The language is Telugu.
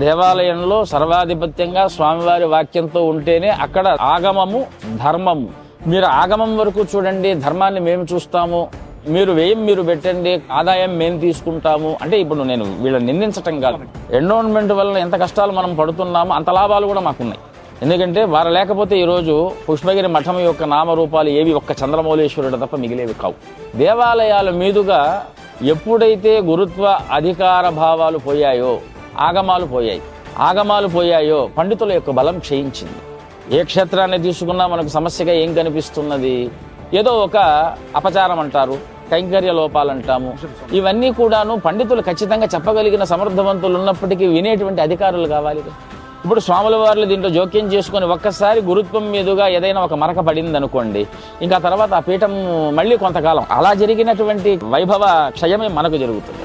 దేవాలయంలో సర్వాధిపత్యంగా స్వామివారి వాక్యంతో ఉంటేనే అక్కడ ఆగమము ధర్మము. మీరు ఆగమం వరకు చూడండి ధర్మాన్ని మేము చూస్తాము. మీరు వ్యయం మీరు పెట్టండి ఆదాయం మేము తీసుకుంటాము. అంటే ఇప్పుడు నేను వీళ్ళని నిందించటం కాదు. ఎండోన్మెంట్ వల్ల ఎంత కష్టాలు మనం పడుతున్నామో అంత లాభాలు కూడా మాకున్నాయి. ఎందుకంటే వారు లేకపోతే ఈరోజు పుష్పగిరి మఠం యొక్క నామరూపాలు ఏవి ఒక్క చంద్రమౌళేశ్వరుడు తప్ప మిగిలేవి కావు. దేవాలయాల మీదుగా ఎప్పుడైతే గురుత్వ అధికార భావాలు పోయాయో ఆగమాలు పోయాయి. ఆగమాలు పోయాయో పండితుల యొక్క బలం క్షయించింది. ఏ క్షేత్రాన్ని తీసుకున్నా మనకు సమస్యగా ఏం కనిపిస్తున్నది? ఏదో ఒక అపచారం అంటారు కైంకర్య లోపాలంటాము ఇవన్నీ కూడాను పండితులు ఖచ్చితంగా చెప్పగలిగిన సమర్థవంతులు ఉన్నప్పటికీ వినేటువంటి అధికారులు కావాలి ఇప్పుడు స్వాముల వార్లు దీంట్లో జోక్యం చేసుకొని ఒక్కసారి గురుత్వం మీదుగా ఏదైనా ఒక మరక పడింది అనుకోండి ఇంకా తర్వాత ఆ పీఠం మళ్ళీ కొంతకాలం అలా జరిగినటువంటి వైభవ క్షయమే మనకు జరుగుతుంది.